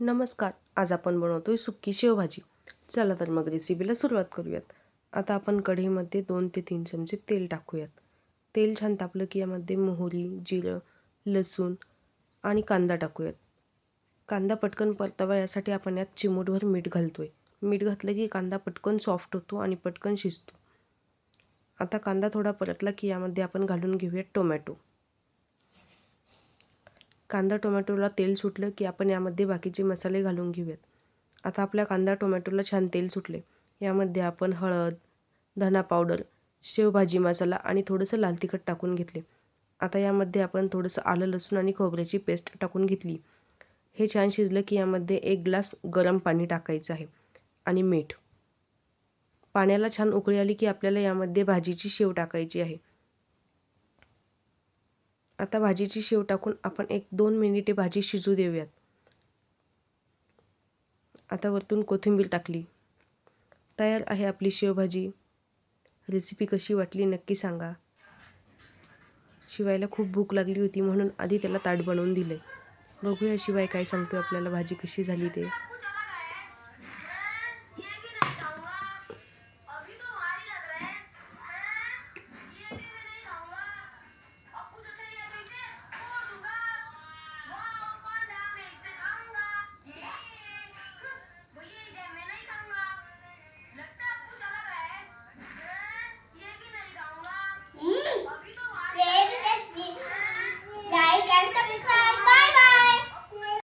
नमस्कार. आज आपण बनवतोय सुक्की शेवभाजी. चला तर मग रेसिपीला सुरुवात करूयात. आता आपण कढईमध्ये दोन ते तीन चमचे तेल टाकूयात. तेल छान तापलं की यामध्ये मोहरी जिरं लसूण आणि कांदा टाकूयात. कांदा पटकन परतावा यासाठी आपण यात चिमूटभर मीठ घालतो आहे मीठ घातलं की कांदा पटकन सॉफ्ट होतो आणि पटकन शिजतो. आता कांदा थोडा परतला की यामध्ये आपण घालून घेऊयात टोमॅटो कांदा टोमॅटोला तेल सुटलं की आपण यामध्ये बाकीचे मसाले घालून घेऊयात. आता आपल्या कांदा टोमॅटोला छान तेल सुटले. यामध्ये आपण हळद धना पावडर शेवभाजी मसाला आणि थोडंसं लाल तिखट टाकून घेतले. आता यामध्ये आपण थोडंसं आलं लसूण आणि खोबऱ्याची पेस्ट टाकून घेतली. हे छान शिजलं की यामध्ये एक ग्लास गरम पाणी टाकायचं आहे आणि मीठ. पाण्याला छान उकळी आली की आपल्याला यामध्ये भाजीची शेव टाकायची आहे. आता भाजीची शेव टाकून आपण एक दोन मिनिटे भाजी शिजू देऊयात. आता वरतून कोथिंबीर टाकली. तयार आहे आपली शेवभाजी रेसिपी कशी वाटली नक्की सांगा. शिवायला खूप भूक लागली होती म्हणून आधी त्याला ताट बनवून दिले बघूया शिवाय काय सांगतो आपल्याला भाजी कशी झाली ते.